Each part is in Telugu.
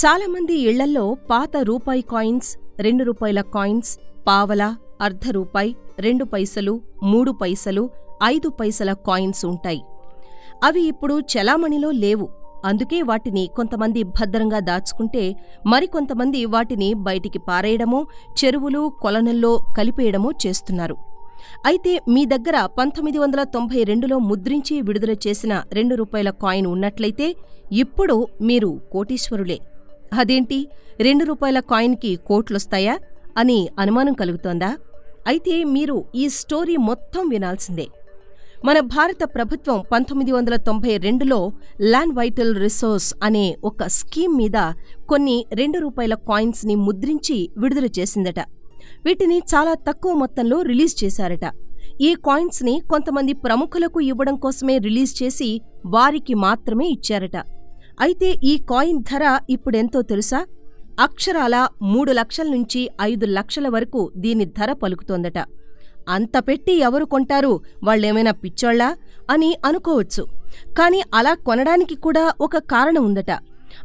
చాలామంది ఇళ్ళల్లో పాత రూపాయి కాయిన్స్ రెండు రూపాయల కాయిన్స్ పావల అర్ధ రూపాయి రెండు పైసలు మూడు పైసలు ఐదు పైసల కాయిన్స్ ఉంటాయి. అవి ఇప్పుడు చలామణిలో లేవు. అందుకే వాటిని కొంతమంది భద్రంగా దాచుకుంటే మరికొంతమంది వాటిని బయటికి పారేయడమో చెరువులు కొలనల్లో కలిపేయడమో చేస్తున్నారు. అయితే మీ దగ్గర పంతొమ్మిది వందల తొంభై రెండులో ముద్రించి విడుదల చేసిన రెండు రూపాయల కాయిన్ ఉన్నట్లయితే ఇప్పుడు మీరు కోటీశ్వరులే. అదేంటి? రెండు రూపాయల కాయిన్కి కోట్లొస్తాయా? అని అనుమానం కలుగుతోందా? అయితే మీరు ఈ స్టోరీ మొత్తం వినాల్సిందే. మన భారత ప్రభుత్వం పంతొమ్మిది వందల తొంభై రెండులో ల్యాండ్ వైటల్ రిసోర్స్ అనే ఒక స్కీమ్ మీద కొన్ని రెండు రూపాయల కాయిన్స్ని ముద్రించి విడుదల చేసిందట. వీటిని చాలా తక్కువ మొత్తంలో రిలీజ్ చేశారట. ఈ కాయిన్స్ని కొంతమంది ప్రముఖులకు ఇవ్వడం కోసమే రిలీజ్ చేసి వారికి మాత్రమే ఇచ్చారట. అయితే ఈ కాయిన్ ధర ఇప్పుడెంతో తెలుసా? అక్షరాల మూడు లక్షల నుంచి ఐదు లక్షల వరకు దీని ధర పలుకుతోందట. అంత పెట్టి ఎవరు కొంటారు? వాళ్ళేమైనా పిచ్చోళ్ళా? అని అనుకోవచ్చు. కాని అలా కొనడానికి కూడా ఒక కారణం ఉందట.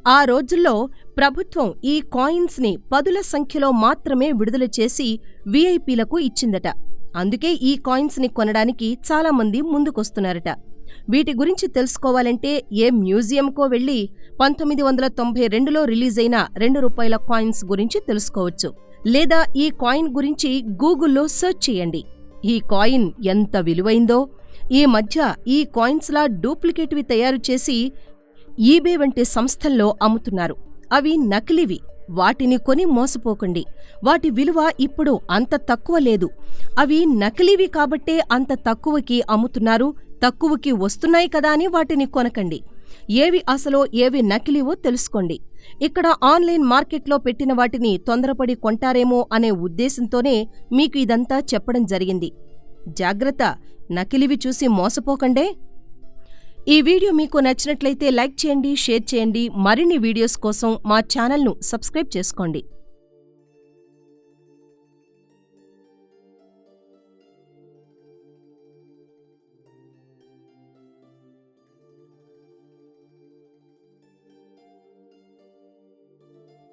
ఆ రోజుల్లో ప్రభుత్వం ఈ కాయిన్స్ని పదుల సంఖ్యలో మాత్రమే విడుదల చేసి వీఐపీలకు ఇచ్చిందట. అందుకే ఈ కాయిన్స్ని కొనడానికి చాలామంది ముందుకొస్తున్నారట. వీటి గురించి తెలుసుకోవాలంటే ఏ మ్యూజియంకో వెళ్ళి పంతొమ్మిది వందల తొంభై రెండులో రిలీజ్ అయిన రెండు రూపాయల కాయిన్స్ గురించి తెలుసుకోవచ్చు. లేదా ఈ కాయిన్ గురించి గూగుల్లో సెర్చ్ చేయండి. ఈ కాయిన్ ఎంత విలువైందో? ఈ మధ్య ఈ కాయిన్స్లా డూప్లికేట్వి తయారు చేసి ఈబే వంటి సంస్థల్లో అమ్ముతున్నారు. అవి నకిలీవి. వాటిని కొని మోసపోకండి. వాటి విలువ ఇప్పుడు అంత తక్కువ లేదు. అవి నకిలీవి కాబట్టే అంత తక్కువకి అమ్ముతున్నారు. తక్కువకి వస్తున్నాయి కదా అని వాటిని కొనకండి. ఏవి అసలో ఏవి నకిలీవో తెలుసుకోండి. ఇక్కడ ఆన్లైన్ మార్కెట్లో పెట్టిన వాటిని తొందరపడి కొంటారేమో అనే ఉద్దేశంతోనే మీకు ఇదంతా చెప్పడం జరిగింది. జాగ్రత్త నకిలివి చూసి మోసపోకండే. ఈ వీడియో మీకు నచ్చినట్లయితే లైక్ చేయండి షేర్ చేయండి. మరిన్ని వీడియోస్ కోసం మా ఛానల్ను సబ్స్క్రైబ్ చేసుకోండి.